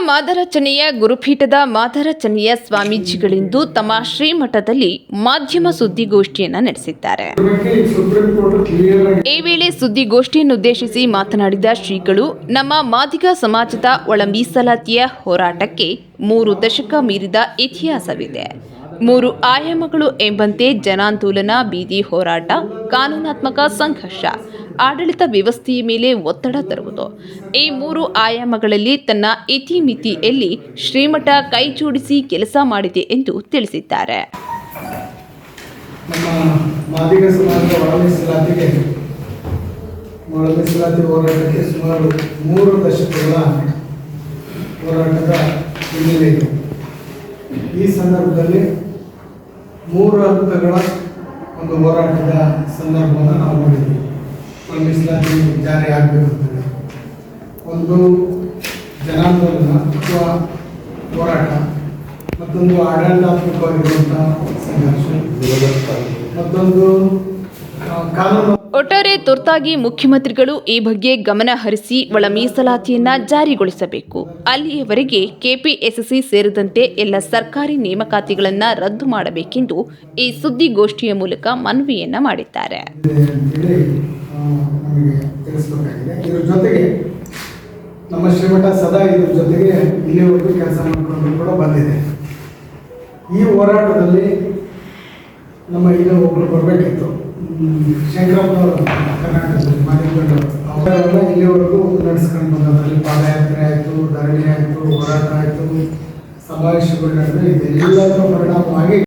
ಮಾದರಚನೆಯ ಗುರುಪೀಠದ ಮಾದರಚನೆಯ ಸ್ವಾಮೀಜಿಗಳಿಂದು ತಮ್ಮ ಶ್ರೀಮಠದಲ್ಲಿ ಮಾಧ್ಯಮ ಸುದ್ದಿಗೋಷ್ಠಿಯನ್ನು ನಡೆಸಿದ್ದಾರೆ. ಈ ವೇಳೆ ಸುದ್ದಿಗೋಷ್ಠಿಯನ್ನುದ್ದೇಶಿಸಿ ಮಾತನಾಡಿದ ಶ್ರೀಗಳು, ನಮ್ಮ ಮಾದಿಗ ಸಮಾಜದ ಒಳ ಮೀಸಲಾತಿಯ ಹೋರಾಟಕ್ಕೆ ಮೂರು ದಶಕ ಮೀರಿದ ಇತಿಹಾಸವಿದೆ. ಮೂರು ಆಯಾಮಗಳು ಎಂಬಂತೆ ಜನಾಂದೋಲನ ಬೀದಿ ಹೋರಾಟ, ಕಾನೂನಾತ್ಮಕ ಸಂಘರ್ಷ, ಆಡಳಿತ ವ್ಯವಸ್ಥೆಯ ಮೇಲೆ ಒತ್ತಡ ತರುವುದು. ಈ ಮೂರು ಆಯಾಮಗಳಲ್ಲಿ ತನ್ನ ಇತಿಮಿತಿಯಲ್ಲಿ ಶ್ರೀಮಠ ಕೈಜೋಡಿಸಿ ಕೆಲಸ ಮಾಡಿದೆ ಎಂದು ತಿಳಿಸಿದ್ದಾರೆ. ಈ ಸಂದರ್ಭದಲ್ಲಿ ಮೂರು ಹಂತಗಳ ಒಂದು ಹೋರಾಟದ ಸಂದರ್ಭವನ್ನು ನಾವು ನೋಡಿದ್ದೀವಿ ಒಂದು ಮೀಸಲಾತಿ ಜಾರಿ ಆಗಬೇಕು ಒಂದು ಜನಾಂದೋಲನ ಅಥವಾ ಹೋರಾಟ, ಮತ್ತೊಂದು ಆಡಳಿತಾತ್ಮಕವಾಗಿರುವಂಥ ಸಂಘರ್ಷ, ಮತ್ತೊಂದು ಒಟ್ಟಾರೆ ತುರ್ತಾಗಿ ಮುಖ್ಯಮಂತ್ರಿಗಳು ಈ ಬಗ್ಗೆ ಗಮನ ಹರಿಸಿ ಒಳ ಮೀಸಲಾತಿಯನ್ನ ಜಾರಿಗೊಳಿಸಬೇಕು. ಅಲ್ಲಿಯವರೆಗೆ ಕೆಪಿಎಸ್ಸಿ ಸೇರಿದಂತೆ ಎಲ್ಲ ಸರ್ಕಾರಿ ನೇಮಕಾತಿಗಳನ್ನ ರದ್ದು ಮಾಡಬೇಕೆಂದು ಈ ಸುದ್ದಿಗೋಷ್ಠಿಯ ಮೂಲಕ ಮನವಿಯನ್ನ ಮಾಡಿದ್ದಾರೆ. ನಮ್ಮ ಶ್ರೀಮಠ ಸದಾ ಇದ್ರ ಜೊತೆಗೆ ಇಲ್ಲಿವರೆಗೂ ಕೆಲಸ ಮಾಡಿಕೊಂಡು ಕೂಡ ಬಂದಿದೆ. ಈ ಹೋರಾಟದಲ್ಲಿ ನಮ್ಮ ಇಲ್ಲಿ ಒಬ್ಬರು ಬರಬೇಕಿತ್ತು. ಶಂಕರಪ್ಪನವರು ಕರ್ನಾಟಕದಲ್ಲಿ ಅವರೆಲ್ಲ ಇಲ್ಲಿವರೆಗೂ ನಡೆಸ್ಕೊಂಡು ಬಂದದಲ್ಲಿ ಪಾದಯಾತ್ರೆ ಆಯಿತು, ಧರಣಿ ಆಯಿತು, ಹೋರಾಟ ಆಯಿತು, ಸಮಾವೇಶಗಳು ನಡೆದು ಇದೆಲ್ಲದರ ಪರಿಣಾಮವಾಗಿ